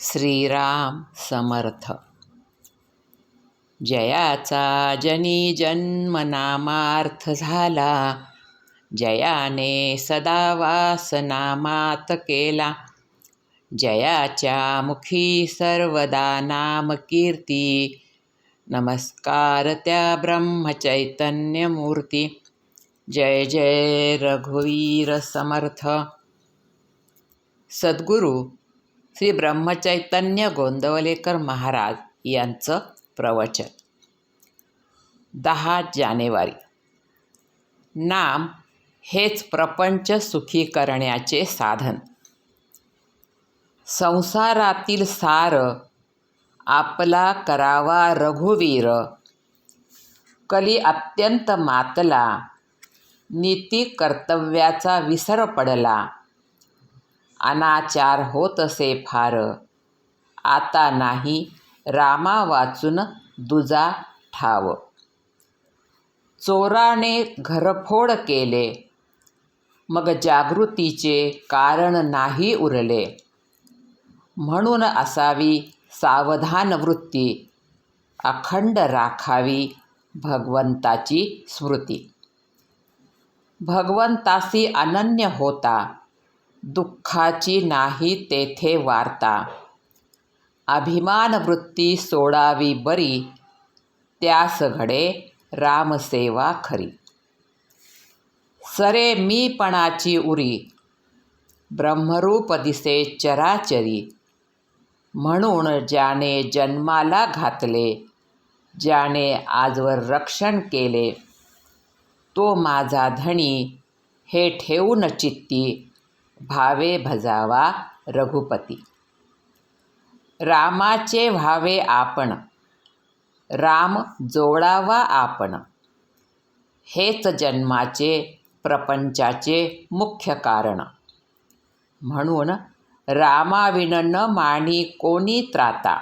श्रीराम समर्थ। जयाचा जनी जन्म नामार्थ झाला जयाने सदा वास नामात केला. जयाच्या मुखी सर्वदा नाम कीर्ती नमस्कार त्या ब्रह्मचैतन्यमूर्ती. जय जय रघुवीर समर्थ। सद्गुरू श्री ब्रह्मचैतन्य गोंदवलेकर महाराज यांचं प्रवचन. दहा जानेवारी. नाम हेच प्रपंच सुखी करण्याचे साधन. संसारातील सार आपला करावा रघुवीर. कली अत्यंत मातला नीती कर्तव्याचा विसर पडला. अनाचार होत असे फार. आता नाही रामा वाचून दुजा ठाव. चोराने घरफोड केले. मग जागृतीचे कारण नाही उरले. म्हणून असावी सावधान वृत्ती अखंड राखावी भगवंताची स्मृती. भगवंतासी अनन्य होता. दुःखाची नाही तेथे वार्ता. अभिमान वृत्ती सोडावी बरी त्यास घडे रामसेवा खरी. सरे मीपणाची उरी ब्रह्मरूप दिसे चराचरी. म्हणून ज्याने जन्माला घातले ज्याने आजवर रक्षण केले तो माझा धणी हे ठेवून चित्ती. भावे भजावा रघुपती। रामाचे व्हावे आपण। राम जोडावा आपण। हेच जन्माचे प्रपंचाचे मुख्य कारण। म्हणून रामाविन न माणी कोणी त्राता?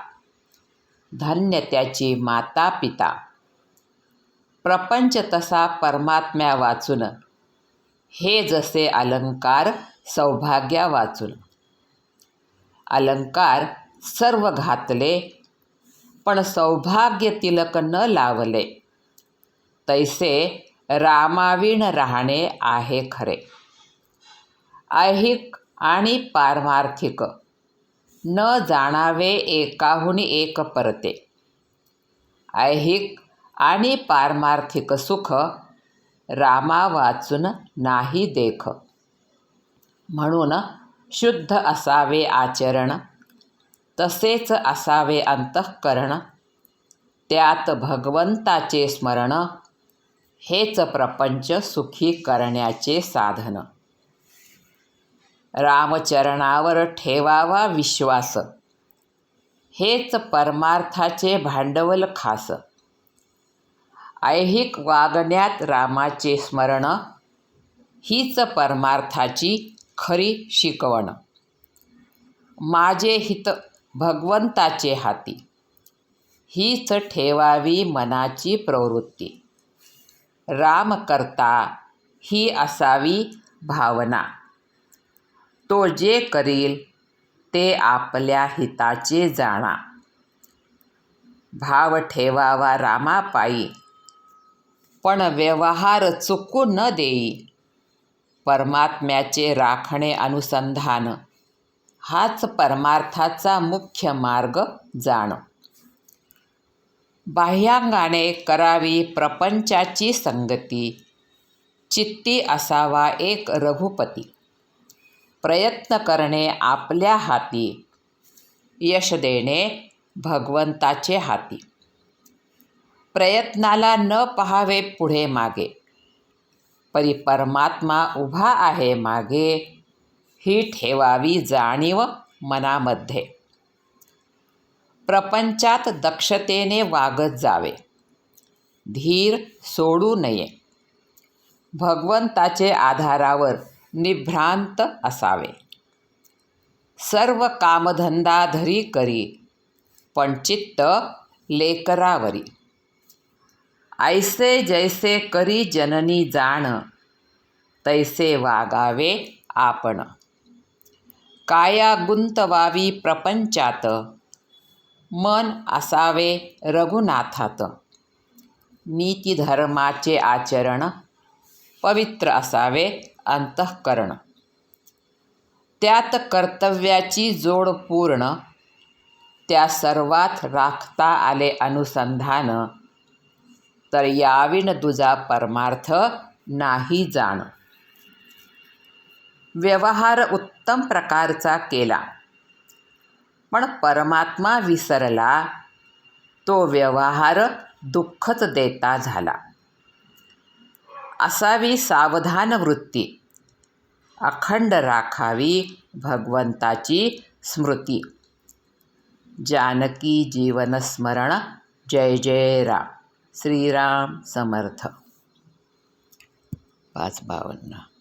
धन्य त्याची माता पिता प्रपंच तसा परमात्म्या वाचून हे जसे अलंकार सौभाग्या वाचून. अलंकार सर्व घातले पण सौभाग्य तिलक न लावले. तैसे रामाविण राहणे आहे खरे. ऐहिक आणि पारमार्थिक न जाणावे एकाहून एक परते. ऐहिक आणि पारमार्थिक सुख रामा वाचून नाही देख. म्हणून शुद्ध असावे आचरण तसेच असावे अंतःकरण. त्यात भगवंताचे स्मरण हेच प्रपंच सुखी करण्याचे साधन. रामचरणावर ठेवावा विश्वास हेच परमार्थाचे भांडवल खास. ऐहिक वागण्यात रामाचे स्मरण हीच परमार्थाची खरी शिकवण. माझे हित भगवंताचे हाती. हीच ठेवावी मनाची प्रवृत्ती. राम करता ही असावी भावना. तो जे करील ते आपल्या हिताचे जाणा. भाव ठेवावा रामापायी पण व्यवहार चुकू न देई. परमात्म्याचे राखणे अनुसंधान. हाच परमार्थाचा मुख्य मार्ग जाण. बाह्यांगाने करावी प्रपंचाची संगती. चित्ती असावा एक रघुपती. प्रयत्न करणे आपल्या हाती. यश देणे भगवंताचे हाती. प्रयत्नाला न पहावे पुढे मागे. परी परमात्मा उभा आहे मागे. ही ठेवावी जाणीव मनामध्ये. प्रपंचात दक्षतेने वागत जावे. धीर सोडू नये. भगवंताचे आधारावर निभ्रांत असावे. सर्व कामधंदा धरी करी पण चित्त लेकरावरी. ऐसे जैसे करी जननी जाण तैसे वागावे आपण. काया गुंतवावी प्रपंचात मन असावे रघुनाथात. नीतिधर्माचे आचरण पवित्र असावे अंतःकरण. त्यात कर्तव्याची जोड पूर्ण त्या सर्वात राखता आले अनुसंधान. तर याविन तुझा परमार्थ नाही जाण. व्यवहार उत्तम प्रकारचा केला. पण परमात्मा विसरला तो व्यवहार दुःखच देता झाला. असावी सावधान वृत्ती. अखंड राखावी भगवंताची स्मृती. जानकी जीवनस्मरण जय जय राम. श्रीराम समर्थ. पाच बावन्न.